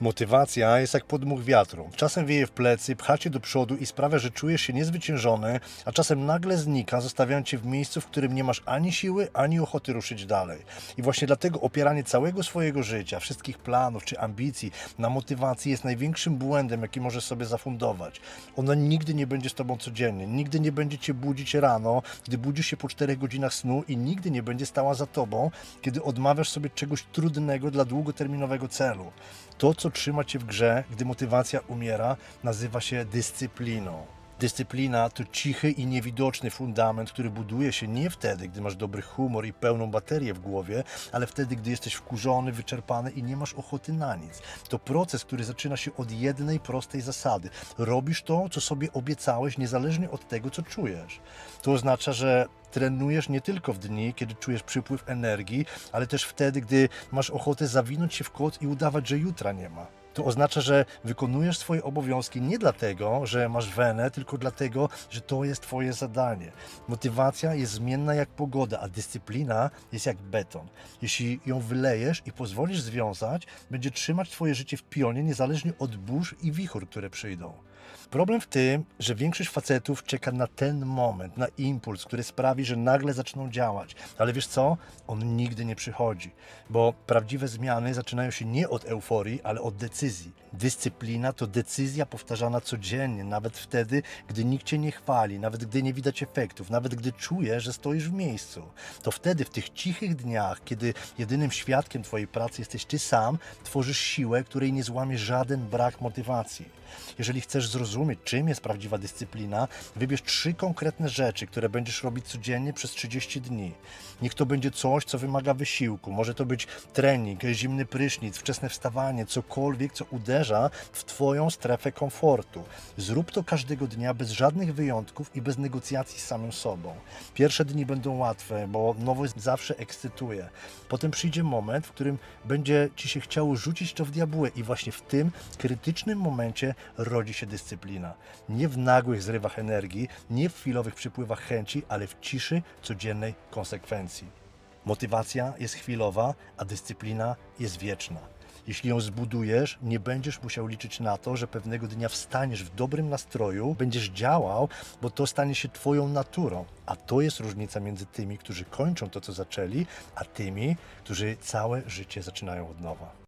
Motywacja jest jak podmuch wiatru. Czasem wieje w plecy, pcha cię do przodu i sprawia, że czujesz się niezwyciężony, a czasem nagle znika, zostawiając cię w miejscu, w którym nie masz ani siły, ani ochoty ruszyć dalej. I właśnie dlatego opieranie całego swojego życia, wszystkich planów czy ambicji na motywacji jest największym błędem, jaki możesz sobie zafundować. Ona nigdy nie będzie z tobą codziennie, nigdy nie będzie cię budzić rano, gdy budzisz się po 4 godzinach snu i nigdy nie będzie stała za tobą, kiedy odmawiasz sobie czegoś trudnego dla długoterminowego celu. To, co trzyma cię w grze, gdy motywacja umiera, nazywa się dyscypliną. Dyscyplina to cichy i niewidoczny fundament, który buduje się nie wtedy, gdy masz dobry humor i pełną baterię w głowie, ale wtedy, gdy jesteś wkurzony, wyczerpany i nie masz ochoty na nic. To proces, który zaczyna się od jednej prostej zasady. Robisz to, co sobie obiecałeś, niezależnie od tego, co czujesz. To oznacza, że trenujesz nie tylko w dni, kiedy czujesz przypływ energii, ale też wtedy, gdy masz ochotę zawinąć się w kot i udawać, że jutra nie ma. To oznacza, że wykonujesz swoje obowiązki nie dlatego, że masz wenę, tylko dlatego, że to jest Twoje zadanie. Motywacja jest zmienna jak pogoda, a dyscyplina jest jak beton. Jeśli ją wylejesz i pozwolisz związać, będzie trzymać Twoje życie w pionie, niezależnie od burz i wichur, które przyjdą. Problem w tym, że większość facetów czeka na ten moment, na impuls, który sprawi, że nagle zaczną działać. Ale wiesz co? On nigdy nie przychodzi, bo prawdziwe zmiany zaczynają się nie od euforii, ale od decyzji. Dyscyplina to decyzja powtarzana codziennie, nawet wtedy, gdy nikt cię nie chwali, nawet gdy nie widać efektów, nawet gdy czujesz, że stoisz w miejscu. To wtedy, w tych cichych dniach, kiedy jedynym świadkiem Twojej pracy jesteś Ty sam, tworzysz siłę, której nie złamie żaden brak motywacji. Jeżeli chcesz zrozumieć, czym jest prawdziwa dyscyplina, wybierz trzy konkretne rzeczy, które będziesz robić codziennie przez 30 dni. Niech to będzie coś, co wymaga wysiłku. Może to być trening, zimny prysznic, wczesne wstawanie, cokolwiek, co uderza w Twoją strefę komfortu. Zrób to każdego dnia bez żadnych wyjątków i bez negocjacji z samym sobą. Pierwsze dni będą łatwe, bo nowość zawsze ekscytuje. Potem przyjdzie moment, w którym będzie Ci się chciało rzucić to w diabłę i właśnie w tym krytycznym momencie rodzi się dyscyplina. Nie w nagłych zrywach energii, nie w chwilowych przypływach chęci, ale w ciszy codziennej konsekwencji. Motywacja jest chwilowa, a dyscyplina jest wieczna. Jeśli ją zbudujesz, nie będziesz musiał liczyć na to, że pewnego dnia wstaniesz w dobrym nastroju, będziesz działał, bo to stanie się Twoją naturą. A to jest różnica między tymi, którzy kończą to, co zaczęli, a tymi, którzy całe życie zaczynają od nowa.